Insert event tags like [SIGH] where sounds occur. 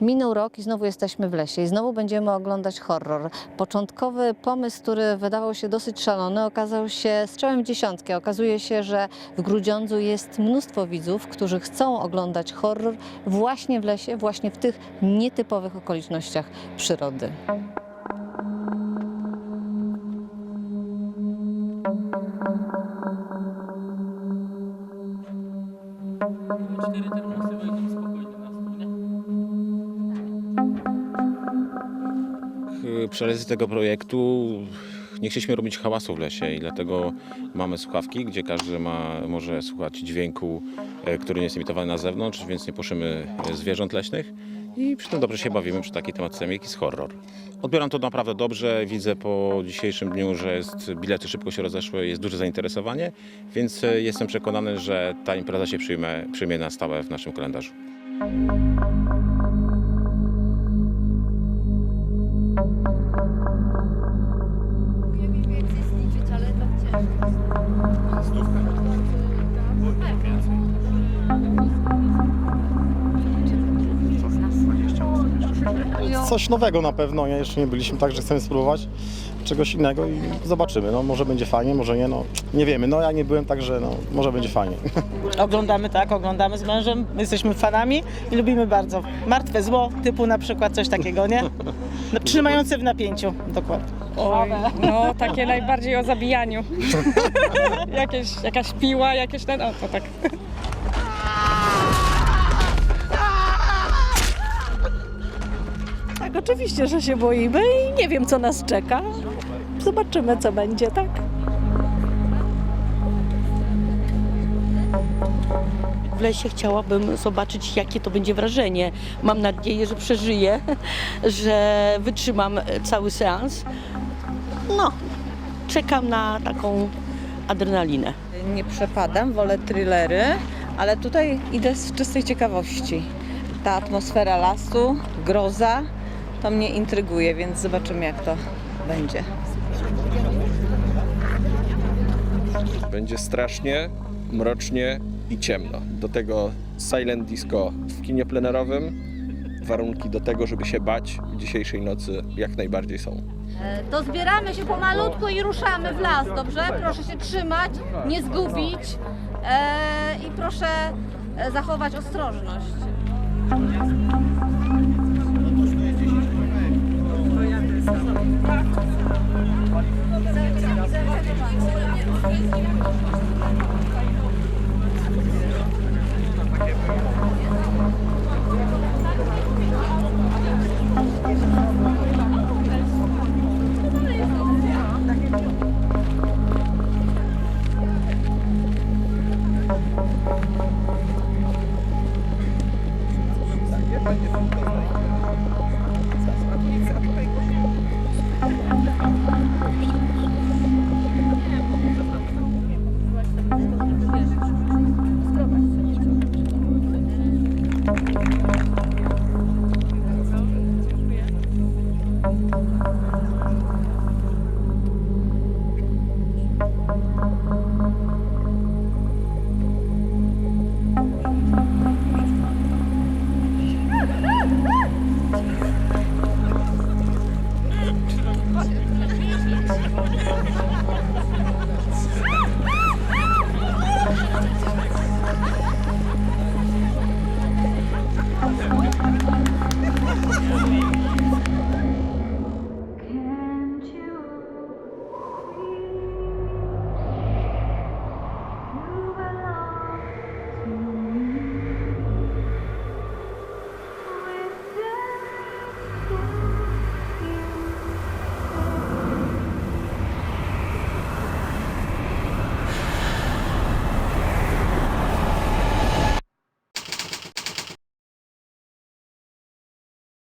Minął rok i znowu jesteśmy w lesie i znowu będziemy oglądać horror. Początkowy pomysł, który wydawał się dosyć szalony, okazał się strzałem w dziesiątkę. Okazuje się, że w Grudziądzu jest mnóstwo widzów, którzy chcą oglądać horror właśnie w lesie, właśnie w tych nietypowych okolicznościach przyrody. Cztery termosy wejdą spokojnie Realizacji tego projektu nie chcieliśmy robić hałasu w lesie i dlatego mamy słuchawki, gdzie każdy ma, może słuchać dźwięku, e, który nie jest emitowany na zewnątrz, więc nie puszymy e, zwierząt leśnych i przy tym dobrze się bawimy przy takiej tematyce, jaki jest horror. Odbieram to naprawdę dobrze, widzę po dzisiejszym dniu, że jest, bilety szybko się rozeszły, jest duże zainteresowanie, więc e, jestem przekonany, że ta impreza się przyjmie, przyjmie na stałe w naszym kalendarzu. Coś nowego na pewno, nie? jeszcze nie byliśmy, także chcemy spróbować czegoś innego i zobaczymy. No, może będzie fajnie, może nie, no nie wiemy. No ja nie byłem, także no, może będzie fajnie. [LAUGHS] Oglądamy tak, oglądamy z mężem, jesteśmy fanami i lubimy bardzo. Martwe zło, typu na przykład coś takiego, nie? [LAUGHS] No, trzymające w napięciu, dokładnie. Oj, no takie najbardziej o zabijaniu. [LAUGHS] Jakieś, jakaś piła, jakieś ten, o to tak. Tak, oczywiście, że się boimy i nie wiem, co nas czeka. Zobaczymy, co będzie, tak? W lesie chciałabym zobaczyć, jakie to będzie wrażenie. Mam nadzieję, że przeżyję, [LAUGHS] że wytrzymam cały seans. No, czekam na taką adrenalinę. Nie przepadam, wolę thrillery, ale tutaj idę z czystej ciekawości. Ta atmosfera lasu, groza, to mnie intryguje, więc zobaczymy jak to będzie. Będzie strasznie, mrocznie i ciemno. Do tego silent disco w kinie plenerowym. Warunki do tego, żeby się bać dzisiejszej nocy jak najbardziej są. To zbieramy się pomalutku i ruszamy w las, dobrze? Proszę się trzymać, nie zgubić e, i proszę e, zachować ostrożność. 感じするんだ。